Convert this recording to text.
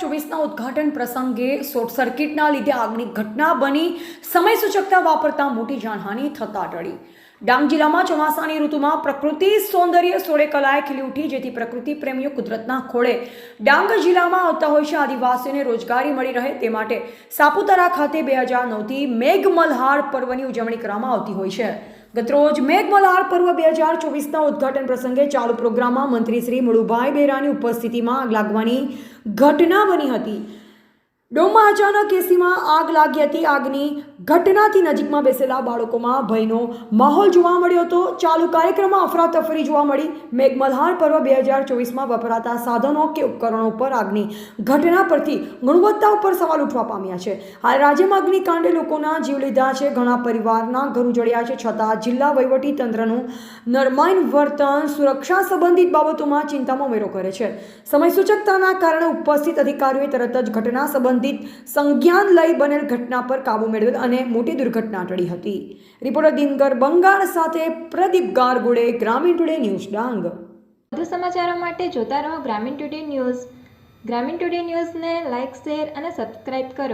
ઉદ્ઘાટન પ્રસંગે શોર્ટ સર્કિટના લીધે આગની ઘટના બની. સમય સૂચકતા વાપરતા મોટી જાનહાનિ થતા ટળી. ડાંગ જિલ્લામાં ચોમાસાની ઋતુમાં પ્રકૃતિ સૌંદર્ય સોળે કલાએ ખીલી ઉઠી, જેથી પ્રકૃતિ પ્રેમીઓ કુદરતના ખોળે. ડાંગ જિલ્લામાં આવતા હોય છે આદિવાસીઓને રોજગારી મળી રહે તે માટે સાપુતારા ખાતે બે હજાર નવથી મેઘમલ્હાર પર્વની ઉજવણી કરવામાં આવતી હોય છે. ગતરોજ મેઘમલ્હાર પર્વ બે હજાર ચોવીસના ઉદ્ઘાટન પ્રસંગે ચાલુ પ્રોગ્રામમાં મંત્રી શ્રી મુળુભાઈ બેરાની ઉપસ્થિતિમાં આગ લાગવાની ઘટના બની હતી. ડોમમાં અચાનક એસીમાં આગ લાગી હતી. આગની ઘટનાથી નજીકમાં બેસેલા બાળકોમાં ભયનો માહોલ જોવા મળ્યો હતો. ચાલુ કાર્યક્રમમાં અફરાતફરી જોવા મળી. મેઘમલ્હાર પર્વ બે હજાર ચોવીસમાં વપરાતા સાધનો કે ઉપકરણો પર આગની ઘટના પરથી ગુણવત્તા ઉપર સવાલ ઉઠવા પામ્યા છે. હાલ રાજ્યમાં અગ્નિકાંડે લોકોના જીવ લીધા છે. ઘણા પરિવારના ઘર ઉજળ્યા છે. છતાં જિલ્લા વહીવટી તંત્રનું નરમાઈન વર્તન સુરક્ષા સંબંધિત બાબતોમાં ચિંતામાં ઉમેરો કરે છે. સમય સૂચકતાના કારણે ઉપસ્થિત અધિકારીઓએ તરત જ ઘટના સંબંધિત સંજ્ઞાન લઈ બનેલ ઘટના પર કાબુ મેળવેલ અને મોટી દુર્ઘટના ટળી હતી. રિપોર્ટર દિનકર બંગાળ સાથે પ્રદીપ ગારગુડે ગ્રામીણ ટુડે ન્યૂઝ ડાંગ. વધુ સમાચારો માટે જોતા રહો ગ્રામીણ ટુડે ન્યૂઝ. ગ્રામીણ ટુડે ન્યૂઝને લાઇક, શેર અને સબસ્ક્રાઇબ કરો.